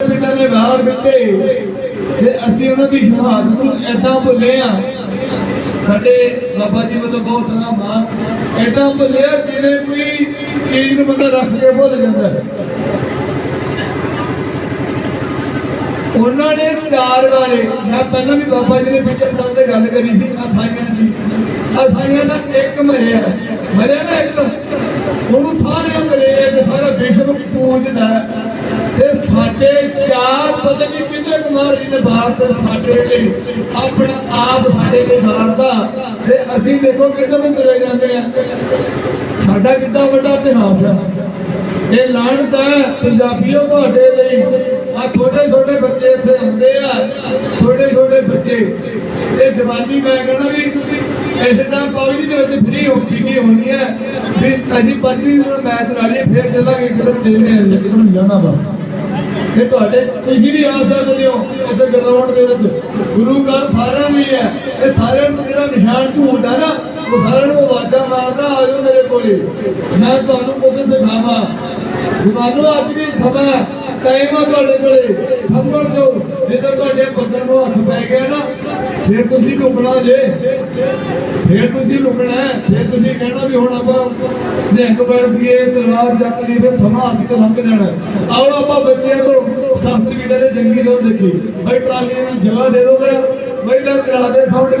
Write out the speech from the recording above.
ਪਿਤਾ ਨੇ ਬਾਹਰ ਦਿੱਤੇ ਤੇ ਅਸੀਂ ਉਹਨਾਂ ਦੀ ਸ਼ਹਾਦਤ ਨੂੰ ਐਦਾਂ ਭੁੱਲੇ ਆ। ਸਾਡੇ ਬਾਬਾ ਜੀ ਵੱਲੋਂ ਬਹੁਤ ਸਾਰਾ ਮਾਨ ਐਦਾਂ ਭੁੱਲਿਆ ਜਿਵੇਂ ਕੋਈ ਚੀਜ਼ ਨੂੰ ਬੰਦਾ ਰੱਖ ਕੇ ਭੁੱਲ ਜਾਂਦਾ ਉਹਨਾਂ ਨੇ ਚਾਰ ਵਾਰੇ, ਮੈਂ ਪਹਿਲਾਂ ਵੀ ਬਾਬਾ ਜੀ ਦੇ ਪਿੱਛੇ ਤਾਂ ਤੇ ਗੱਲ ਕਰੀ ਸੀ, ਅਸਾਈਆਂ ਦੀ। ਅਸਾਈਆਂ ਦਾ ਇੱਕ ਮਰਿਆ। ਮਰਿਆ ਨਾ ਇੱਕ। ਉਹਨੂੰ ਸਾਰੇ ਮਰੇ ਤੇ ਸਾਰਾ ਵਿਸ਼ਵ ਪੂਜਦਾ ਸਾਡੇ ਚਾਰ ਪਤਾ ਨਹੀਂ ਕਿੰਨੇ ਕੁਮਾਰ ਜੀ ਨੇ ਬਾਹਰ ਸਾਡੇ ਲਈ, ਆਪਣਾ ਆਪ ਸਾਡੇ ਲਈ ਮਾਰਦਾ ਤੇ ਅਸੀਂ ਦੇਖੋ ਕਿੱਧਰ ਨੂੰ ਤੁਰੇ ਜਾਂਦੇ ਆ। ਸਾਡਾ ਕਿੰਨਾ ਵੱਡਾ ਇਤਿਹਾਸ ਹੈ ਇਹ ਲਾਣਤ ਹੈ, ਪੰਜਾਬੀਓ ਤੁਹਾਡੇ ਲਈ। ਆ ਛੋਟੇ ਛੋਟੇ ਬੱਚੇ ਇੱਥੇ ਹੁੰਦੇ ਆ, ਛੋਟੇ ਛੋਟੇ ਬੱਚੇ। ਇਹ ਜਵਾਨੀ ਮੈਂ ਕਹਿੰਦਾ ਵੀ ਇਸ ਟਾਈਮ ਕਾਲਜ ਦੇ ਵਿੱਚ ਫ੍ਰੀ ਹੋ ਪੀਟੀ ਹੋਣੀ ਹੈ। ਵੀ ਅਸੀਂ ਪੰਜਵੀਂ ਦਾ ਮੈਚ ਲਾ ਲਈਏ, ਫਿਰ ਚੱਲਾਂਗੇ ਕਿਧਰ ਦੇਖਦੇ ਹਾਂ ਕਿਧਰ ਜਾਣਾ ਵਾ। ਇਹ ਤੁਹਾਡੇ ਤੁਸੀਂ ਵੀ ਆ ਸਕਦੇ ਹੋ ਇਸ ਗਰਾਊਂਡ ਦੇ ਵਿੱਚ। ਗੁਰੂ ਘਰ ਸਾਰਿਆਂ ਲਈ ਹੈ ਇਹ ਸਾਰਿਆਂ ਨੂੰ ਜਿਹੜਾ ਨਿਸ਼ਾਨ ਝੂਠ ਨਾ, ਉਹ ਸਾਰਿਆਂ ਨੂੰ ਆਵਾਜ਼ਾਂ ਮਾਰਦਾ, ਆ ਮੇਰੇ ਕੋਲੇ। ਮੈਂ ਤੁਹਾਨੂੰ ਕੁਝ ਸਿਖਾਵਾਂ। ਤੁਹਾਨੂੰ ਅੱਜ ਵੀ ਸਮਾਂ ਟਾਈਮ ਆ ਤੁਹਾਡੇ ਕੋਲੇ। ਸੰਭਲ ਦਿਓ ਜਦੋਂ ਤੁਹਾਡੇ ਪੱਤਰ ਨੂੰ ਹੱਥ ਪੈ ਗਿਆ ਨਾ, ਫਿਰ ਤੁਸੀਂ ਘੁੰਮਣਾ ਜੇ। ਫਿਰ ਤੁਸੀਂ ਲੁਕਣਾ ਫਿਰ ਤੁਸੀਂ ਕਹਿਣਾ ਵੀ ਹੁਣ ਆਪਾਂ ਨਿਹੰਗ ਬੈਠ ਜੀਏ ਤਲਵਾਰ ਚੱਕ ਲਈ ਫਿਰ ਸਮਾਂ ਹੱਥ ਤੋਂ ਲੰਘ ਜਾਣਾ। ਆਓ ਆਪਾਂ ਬੱਚਿਆਂ ਤੋਂ ਸੰਤ ਕੀੜੇ ਦੇ ਜੰਗੀ ਤੋਂ ਦੇਖੀ। ਬਈ ਟਰਾਲੀਆਂ ਨੂੰ ਜਗ੍ਹਾ ਦੇ ਦੋ ਬਈ ਨਾ ਕਰਾ ਦੇ ਸਾਊਂਡ